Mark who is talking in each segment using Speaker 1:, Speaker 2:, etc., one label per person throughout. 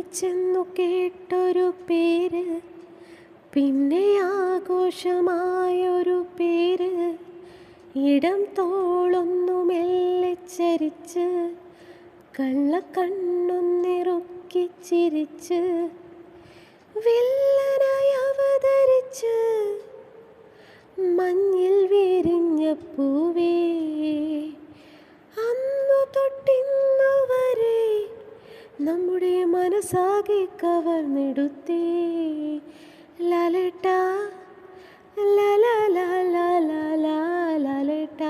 Speaker 1: ചെന്നു കേട്ടൊരു പേര് പിന്നെ ആഘോഷമായൊരു പേര്. ഇടം തോളൊന്നു മെല്ലെ ചരിച്ച് കള്ളക്കണ്ണൊന്നിറുക്കി ചിരിച്ച്. വില്ലനായി അവതരിച്ച് മഞ്ഞിൽ വിരിഞ്ഞ പൂവേ മനസ്സാകെ കവർന്നെടുത്തേ ലലട്ട ലാല ലാല ലാല ലാലേട്ട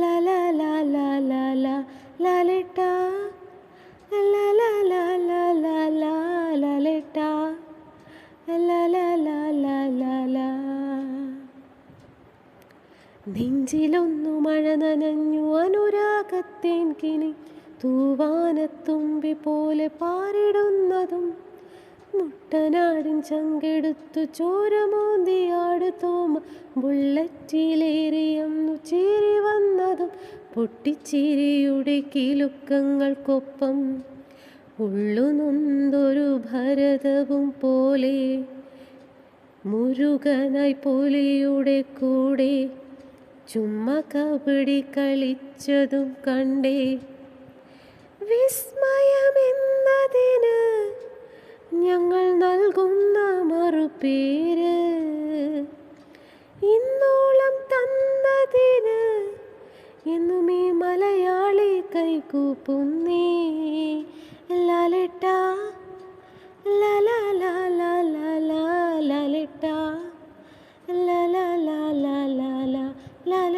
Speaker 1: ലാല ലാല ലാല ലാലേട്ട ലാല ലാല ലാല ലാലേട്ട ലാല ലാല ലാല നെഞ്ചിലൊന്നു മഴ നനഞ്ഞു അനുരാഗത്തേൻ കിനി തൂവാനത്തുമ്പി പോലെ പാറിടുന്നതും മുട്ടനാടിൻ ചങ്കെടുത്തു ചോരമോന്തിയാട് തോമ ബുള്ളറ്റിലേറിയെന്നു ചീരി വന്നതും പൊട്ടിച്ചിരിയുടെ കിലുക്കങ്ങൾക്കൊപ്പം ഉള്ളുനൊന്തൊരു ഭരതവും പോലെ മുരുകനായി പുലിയുടെ കൂടെ ചുമ്മ കബഡി കളിച്ചതും കണ്ടേ വിസ്മയമെന്നതിന് ഞങ്ങൾ നൽകുന്ന മറുപേര് ഇന്നോളം തന്നതിന് എന്നും ഈ മലയാളി കൈകൂപ്പുന്നേ ലലട്ട ലാല ലലട്ട ലാല ലാലട്ട ലാല